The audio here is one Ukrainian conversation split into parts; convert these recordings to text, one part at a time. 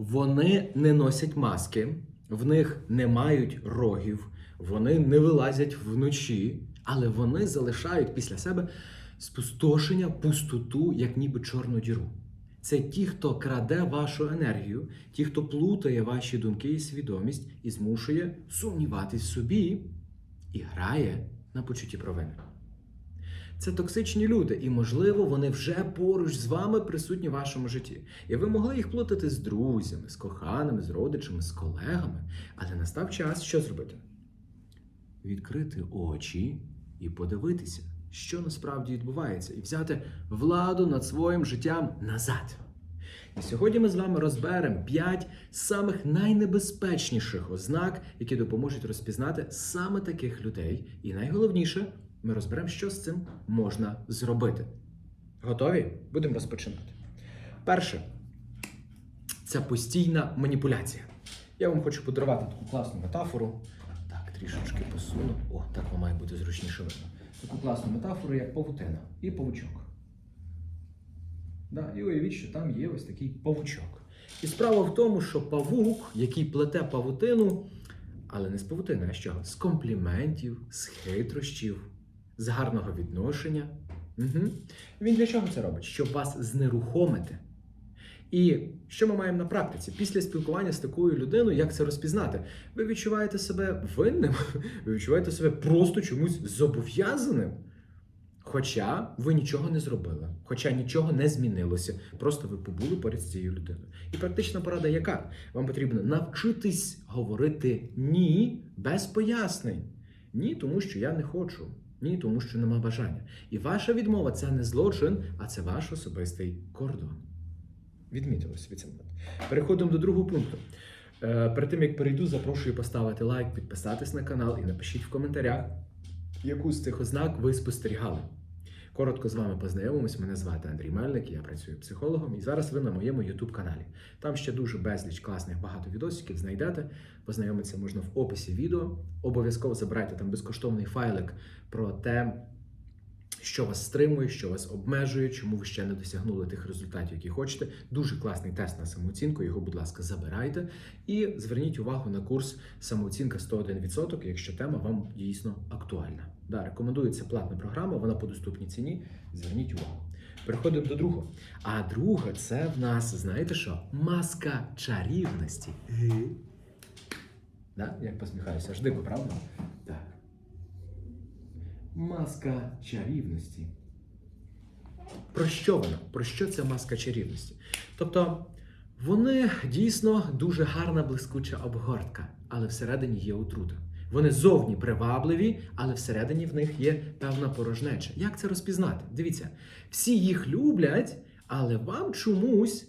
Вони не носять маски, в них не мають рогів, вони не вилазять вночі, але вони залишають після себе спустошення, пустоту, як ніби чорну діру. Це ті, хто краде вашу енергію, ті, хто плутає ваші думки і свідомість і змушує сумніватись в собі і грає на почутті провини. Це токсичні люди, і, можливо, вони вже поруч з вами присутні в вашому житті. І ви могли їх плутати з друзями, з коханими, з родичами, з колегами. Але настав час що зробити? Відкрити очі і подивитися, що насправді відбувається, і взяти владу над своїм життям назад. І сьогодні ми з вами розберемо 5 самих найнебезпечніших ознак, які допоможуть розпізнати саме таких людей. І найголовніше, ми розберемо, що з цим можна зробити. Готові? Будемо розпочинати. Перше, це постійна маніпуляція. Я вам хочу подарувати таку класну метафору. Так, трішечки посуну. О, так вам має бути зручніше видно. Таку класну метафору, як павутина і павучок. Да, і уявіть, що там є ось такий павучок. І справа в тому, що павук, який плете павутину, але не з павутини, а чого? З компліментів, з хитрощів, з гарного відношення. Угу. Він для чого це робить? Щоб вас знерухомити. І що ми маємо на практиці? Після спілкування з такою людиною, як це розпізнати? Ви відчуваєте себе винним, ви відчуваєте себе просто чомусь зобов'язаним. Хоча ви нічого не зробили, хоча нічого не змінилося, просто ви побули поряд з цією людиною. І практична порада яка? Вам потрібно навчитись говорити ні без пояснень. Ні, тому що я не хочу. Ні, тому що нема бажання. І ваша відмова це не злочин, а це ваш особистий кордон. Відмітили собі цим. Переходимо до другого пункту. Е, перед тим як перейду, запрошую поставити лайк, підписатись на канал і напишіть в коментарях, яку з цих ознак ви спостерігали. Коротко з вами познайомимось. Мене звати Андрій Мельник, я працюю психологом, і зараз ви на моєму youtube каналі. Там ще дуже безліч класних багато відосиків знайдете. Познайомитися можна в описі відео. Обов'язково забирайте там безкоштовний файлик про те, що вас стримує, що вас обмежує, чому ви ще не досягнули тих результатів, які хочете. Дуже класний тест на самооцінку. Його, будь ласка, забирайте. І зверніть увагу на курс самооцінка 101%, якщо тема вам дійсно актуальна. Да, рекомендується платна програма, вона по доступній ціні. Зверніть увагу. Переходимо до другого. А друге, це в нас, знаєте що? Маска чарівності. Да? Як посміхаюся, аж дико, правда? Маска чарівності. Про що вона? Про що ця маска чарівності? Тобто, вони дійсно дуже гарна блискуча обгортка, але всередині є отрута. Вони зовні привабливі, але всередині в них є певна порожнеча. Як це розпізнати? Дивіться, всі їх люблять, але вам чомусь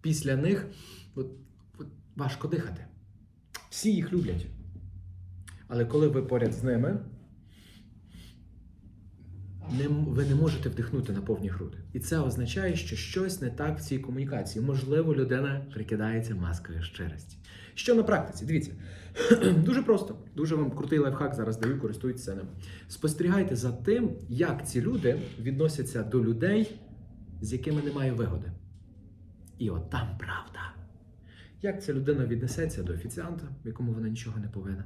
після них от, от, важко дихати. Всі їх люблять. Але коли ви поряд з ними, не, ви не можете вдихнути на повні груди. І це означає, що щось не так в цій комунікації. Можливо, людина прикидається маскою щирості. Що на практиці? Дивіться, дуже просто, дуже вам крутий лайфхак зараз даю, користуйтеся ним. Спостерігайте за тим, як ці люди відносяться до людей, з якими немає вигоди. І от там правда. Як ця людина віднесеться до офіціанта, якому вона нічого не повинна?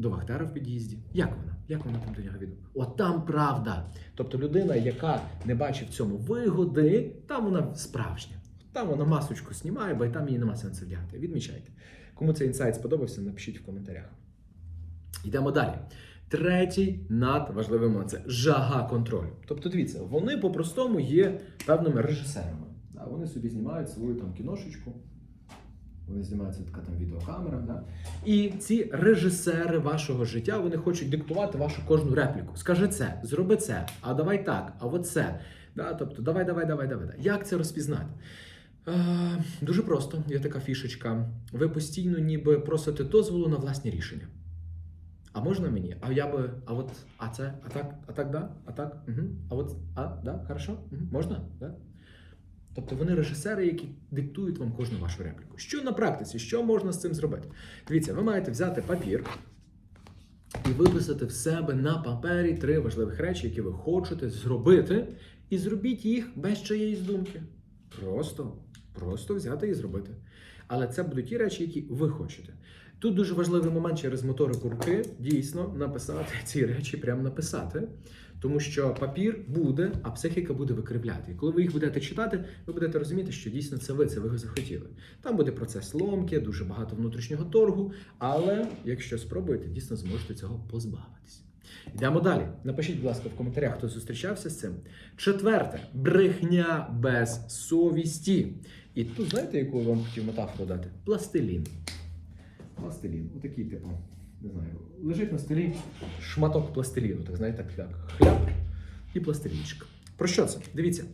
До вахтера в під'їзді. Як вона? Як вона там до нього відома? От там правда. Тобто людина, яка не бачить в цьому вигоди, там вона справжня. Там вона масочку знімає, бо й там їй нема сенсу вдягати. Відмічайте. Кому цей інсайт сподобався, напишіть в коментарях. Йдемо далі. Третій надважливий момент це жага контролю. Тобто, дивіться, вони по-простому є певними режисерами. Вони собі знімають свою там кіношечку. Вони знімаються така там відеокамера. Да? І ці режисери вашого життя вони хочуть диктувати вашу кожну репліку. Скажи це, зроби це, а давай так, а от це. Да? Тобто, давай, давай, давай, давай. Як це розпізнати? Е, дуже просто, є така фішечка. Ви постійно ніби просите дозволу на власні рішення. А можна мені? А я би, а от, а це, а так, а так, да? А так, угу. а от, а, да, хорошо? Угу. Можна? Да? Тобто вони режисери, які диктують вам кожну вашу репліку. Що на практиці? Що можна з цим зробити? Дивіться, ви маєте взяти папір і виписати в себе на папері три важливих речі, які ви хочете зробити, і зробіть їх без чиєїсь думки. Просто, просто взяти і зробити. Але це будуть ті речі, які ви хочете. Тут дуже важливий момент через моторику руки дійсно написати ці речі, прямо написати. Тому що папір буде, а психіка буде викривляти. І коли ви їх будете читати, ви будете розуміти, що дійсно це ви, це ви захотіли. Там буде процес ломки, дуже багато внутрішнього торгу. Але якщо спробуєте, дійсно зможете цього позбавитися. Йдемо далі. Напишіть, будь ласка, в коментарях, хто зустрічався з цим. Четверте брехня без совісті. І тут знаєте, яку я вам хотів метафору дати? Пластилін. Пластилін. Отакий, типу, не знаю, лежить на столі шматок пластиліну, так знаєте, так. Хляб і пластилінчик. Про що це? Дивіться,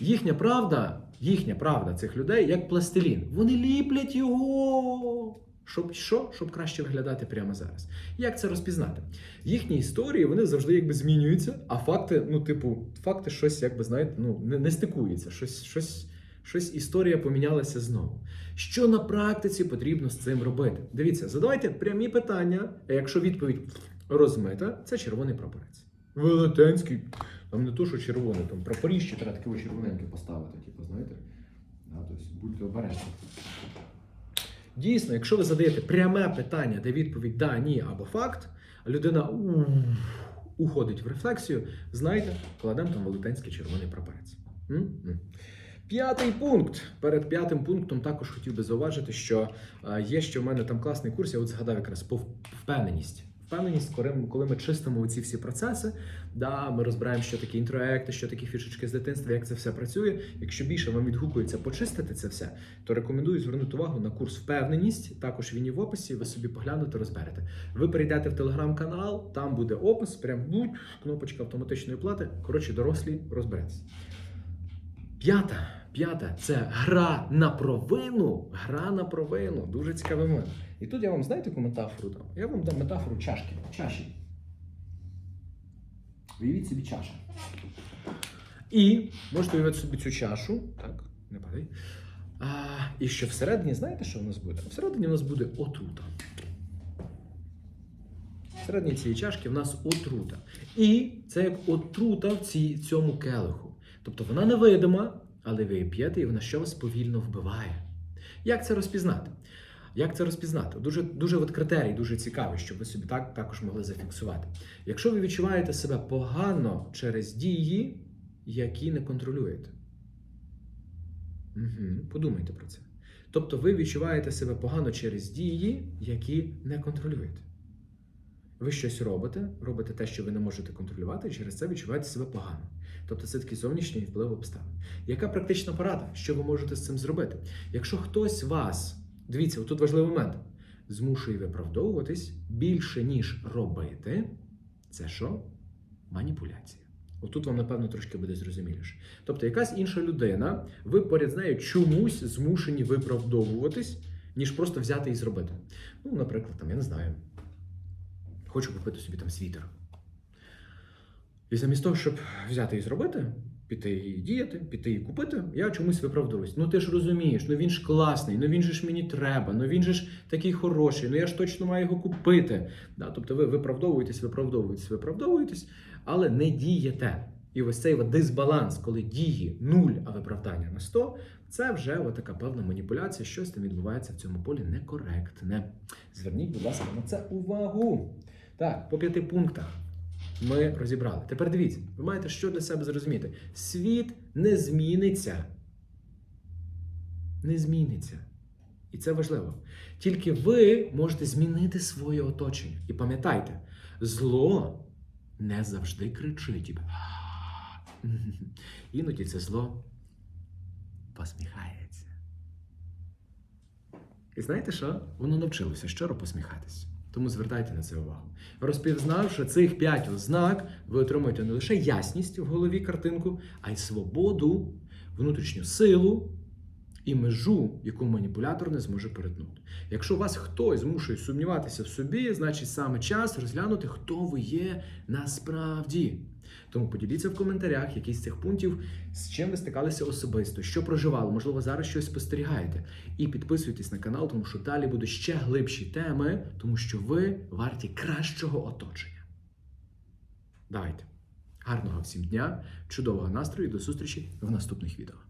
їхня правда, їхня правда цих людей як пластилін. Вони ліплять його. Щоб що? Щоб краще виглядати прямо зараз. Як це розпізнати? Їхні історії вони завжди якби змінюються, а факти, ну, типу, факти щось, якби знаєте, ну не, не стикуються. Щось, щось, щось історія помінялася знову. Що на практиці потрібно з цим робити? Дивіться, задавайте прямі питання. А якщо відповідь розмита, це червоний прапорець. Велетенський. Там не то, що червоний, там прапоріще треба таке червоненьке поставити, типу, знаєте. Да, тобто будьте обережні. Дійсно, якщо ви задаєте пряме питання, де відповідь да, ні або факт, а людина уходить в рефлексію, знайте, кладемо там велетенський червоний прапорець. М? М. П'ятий пункт. Перед п'ятим пунктом також хотів би зауважити, що е, є ще в мене там класний курс, я от згадав якраз по впевненість. Впевненість, коли ми, чистимо ці всі процеси, да, ми розбираємо, що такі інтроекти, що такі фішечки з дитинства, як це все працює. Якщо більше вам відгукується почистити це все, то рекомендую звернути увагу на курс впевненість. Також він є в описі. Ви собі поглянете, розберете. Ви перейдете в телеграм-канал, там буде опис, прям будь кнопочка автоматичної плати. Коротше, дорослі розбереться. П'ята. П'ята це гра на провину. Гра на провину. Дуже цікавий момент. І тут я вам знаєте яку метафору дам? Я вам дам метафору чашки. Чаші. Уявіть собі чаша. І можете уявити собі цю чашу. Так, не падай. А, і що всередині, знаєте, що у нас буде? Всередині у нас буде отрута. Всередині цієї чашки в нас отрута. І це як отрута в цій, цьому келиху. Тобто вона невидима, але ви п'єте, і вона що вас повільно вбиває. Як це розпізнати? Як це розпізнати? Дуже дуже от критерій, дуже цікавий, щоб ви собі так також могли зафіксувати. Якщо ви відчуваєте себе погано через дії, які не контролюєте. Угу, Подумайте про це. Тобто ви відчуваєте себе погано через дії, які не контролюєте. Ви щось робите, робите те, що ви не можете контролювати, і через це відчуваєте себе погано. Тобто це такий зовнішній вплив обставин. Яка практична порада? Що ви можете з цим зробити? Якщо хтось вас, дивіться, тут важливий момент, змушує виправдовуватись більше, ніж робити, це що? Маніпуляція. Отут вам, напевно, трошки буде зрозуміліше. Тобто, якась інша людина, ви поряд з нею чомусь змушені виправдовуватись, ніж просто взяти і зробити. Ну, наприклад, там, я не знаю, хочу купити собі там світер. І замість того, щоб взяти і зробити, піти і діяти, піти і купити, я чомусь виправдовуюсь. Ну ти ж розумієш, ну він ж класний, ну він же ж мені треба, ну він же ж такий хороший, ну я ж точно маю його купити. Да, тобто ви виправдовуєтесь, виправдовуєтесь, виправдовуєтесь, але не дієте. І ось цей дисбаланс, коли дії 0, а виправдання на 100, це вже така певна маніпуляція, щось там відбувається в цьому полі некоректне. Зверніть, будь ласка, на це увагу. Так, по п'яти пунктах ми розібрали. Тепер дивіться, ви маєте що для себе зрозуміти. Світ не зміниться. Не зміниться. І це важливо. Тільки ви можете змінити своє оточення. І пам'ятайте, зло не завжди кричить. Іноді це зло посміхається. І знаєте що? Воно навчилося щиро посміхатись. Тому звертайте на це увагу. Розпізнавши цих п'ять ознак, ви отримуєте не лише ясність в голові картинку, а й свободу, внутрішню силу і межу, яку маніпулятор не зможе перетнути. Якщо вас хтось змушує сумніватися в собі, значить саме час розглянути, хто ви є насправді. Тому поділіться в коментарях якісь з цих пунктів, з чим ви стикалися особисто, що проживали, можливо, зараз щось спостерігаєте. І підписуйтесь на канал, тому що далі будуть ще глибші теми, тому що ви варті кращого оточення. Давайте. Гарного всім дня, чудового настрою і до зустрічі в наступних відео.